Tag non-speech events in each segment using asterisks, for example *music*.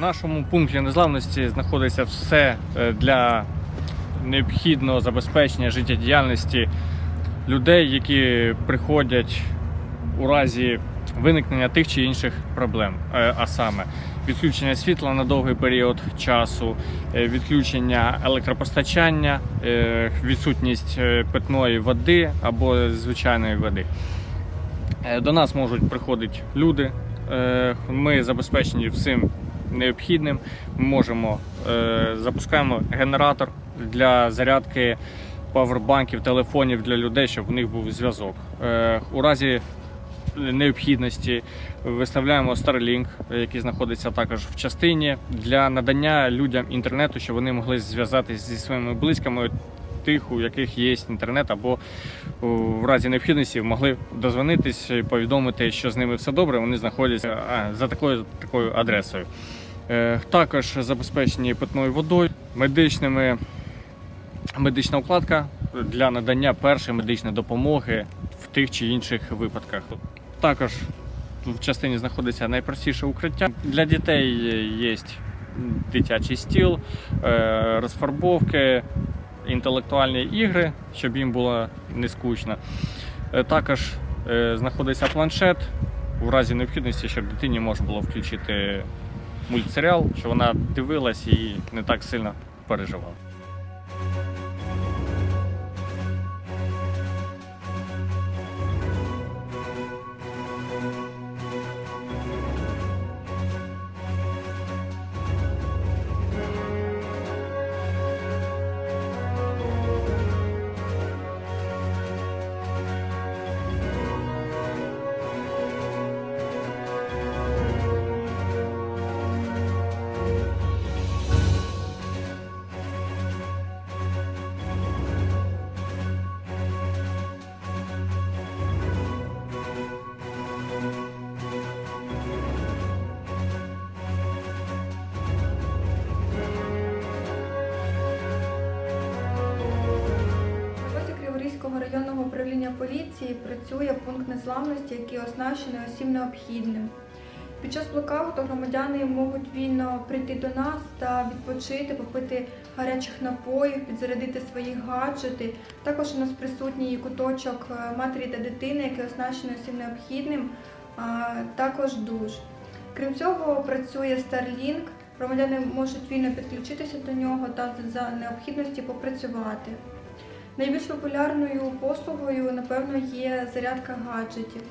Нашому пункті незламності знаходиться все е, для необхідного забезпечення життєдіяльності людей, які приходять у разі виникнення тих чи інших проблем, Е, а саме відключення світла на довгий період часу, е, відключення електропостачання, відсутність питної води або звичайної води. До нас можуть приходити люди. Ми забезпечені всім необхідним. Ми можемо е, запускаємо генератор для зарядки павербанків, телефонів для людей, щоб у них був зв'язок. Е, У разі необхідності виставляємо Starlink, який знаходиться також в частині, для надання людям інтернету, щоб вони могли зв'язатися зі своїми близькими, тих, у яких є інтернет, або в разі необхідності могли дозвонитись, і повідомити, що з ними все добре. Вони знаходяться за такою такою адресою. Е, Також забезпечені питною водою, медичними медична укладка для надання першої медичної допомоги в тих чи інших випадках. Також в частині знаходиться найпростіше укриття. Для дітей є дитячий стіл, е, розфарбовки, інтелектуальні ігри, щоб їм було не скучно. Е, Також знаходиться планшет у разі необхідності, щоб дитині можна було включити мультсеріал, що вона дивилась і не так сильно переживала. Поліції працює пункт незламності, який оснащений усім необхідним. Під час блокауту громадяни можуть вільно прийти до нас та відпочити, попити гарячих напоїв, підзарядити свої гаджети. Також у нас присутній куточок е, матері та дитини, який оснащений усім необхідним, а також душ. Крім цього, працює Starlink. Громадяни можуть вільно підключитися до нього та за необхідності попрацювати. Найбільш популярною послугою, напевно, є зарядка гаджетів.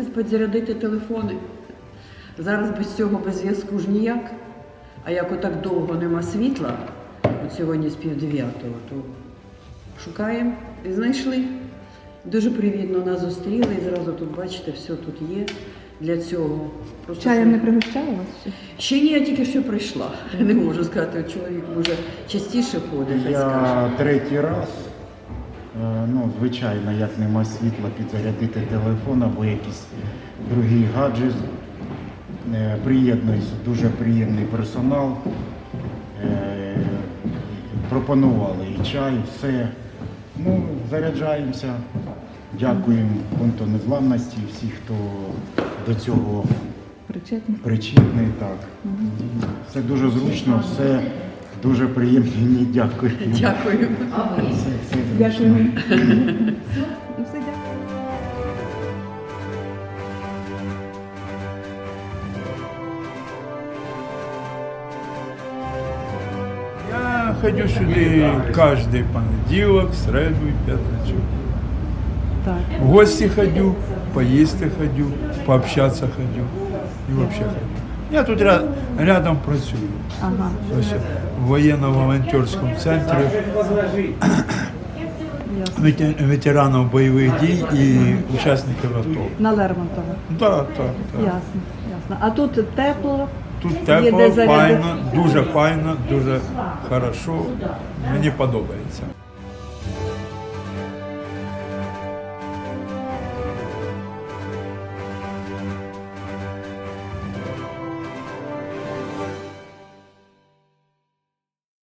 Дивилася підзарядити телефони. Зараз без цього, без зв'язку ж ніяк. А як отак довго нема світла, от сьогодні з пів дев'ятого, то шукаємо і знайшли. Дуже привітно нас зустріли і зразу тут, бачите, все тут є для цього. Просто Чаєм не пригощала вас? ще? Ще ні, я тільки що прийшла. *laughs* Не можу сказати, чоловік може частіше ходить. Я третій раз. Е, Ну, звичайно, як нема світла, підзарядити телефон або якийсь другий гаджет. Е, Приєднуюсь, дуже приємний персонал. Е, Пропонували і чай, все. Ну, заряджаємося. Дякуємо пункту незламності, всі, хто до цього Причетні? причетний. Так. Все дуже зручно, все дуже приємно. Ні, дякую. Дякую. Ну, дякую. Я ходю сюди кожен понеділок, середу і п'ятницю. В гості ходю, поїсти ходю, пообщатися ходю. І взагалі ходю. Я тут ря- рядом працюю. Ага. Ось в воєнно-волонтерському центрі вете- ветеранів бойових дій і учасників АТО. На Лермонтова. Так, так, так. Ясно, ясно. А тут тепло. Тут тепло, зарядити. файно, дуже файно, дуже хорошо. Мені подобається.